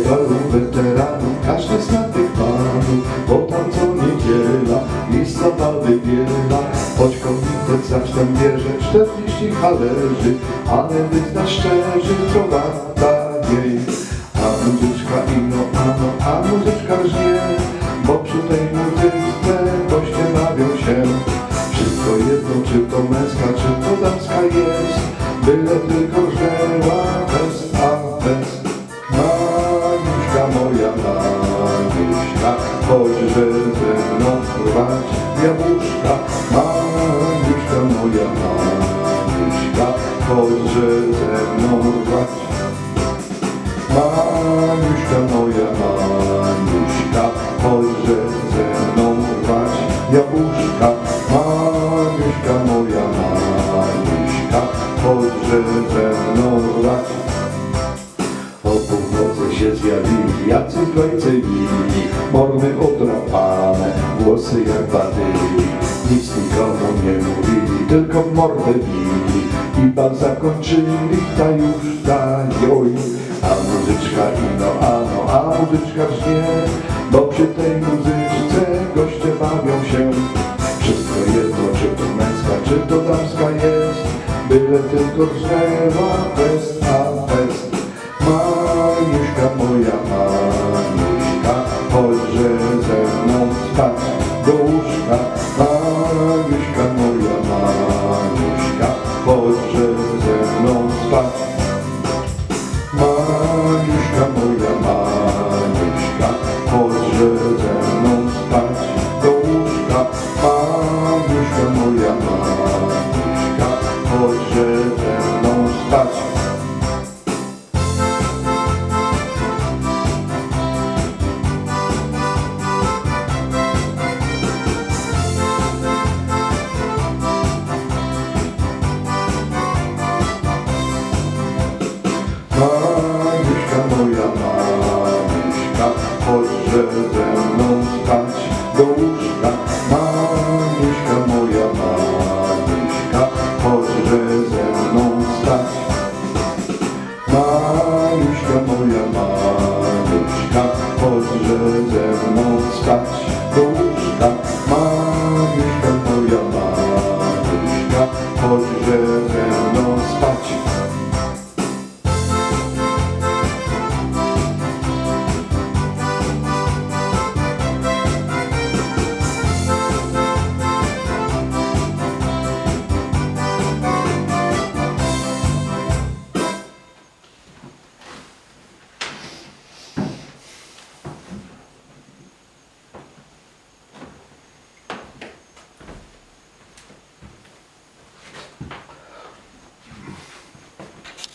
Balu weteranów, każdy zna tych panów, bo tam co niedziela i zabawy. Choć komitet zaś tam bierze 40 halerzy, ale wyzna szczerzy, co lata jej. A muzyczka ino, ano, a muzyczka żnie, bo przy tej muzyczce goście bawią się. Wszystko jedno, czy to męska, czy to damska jest, byle tylko Chodź, że ze mną rwać jabłuszka. Maniuśka moja, Maniuśka, że ze mną rwać Maniuśka moja, Maniuśka, zjawili jacy dwajcyli, mordy odrapane, włosy jak badyli. Nic nikomu nie mówili, tylko mordę bili i bal zakończyli, ta już ta joj. A muzyczka ino, ano, a muzyczka żnie, bo przy tej muzyczce goście bawią się. Wszystko jedno, czy to męska, czy to damska jest, byle tylko drzewa bez Maniuśka moja, Maniuśka, chodź, że ze mną spać. Maniuśka moja, Maniuśka, chodź, że ze mną spać moja mamuśka Chodźże ze mną spać do łóżka Mamuśka, moja mamuśka Chodźże ze mną spać Mamuśka, moja mamuśka Chodźże ze mną spać do łóżka Mamuśka, moja mamuśka Chodźże ze mną spać.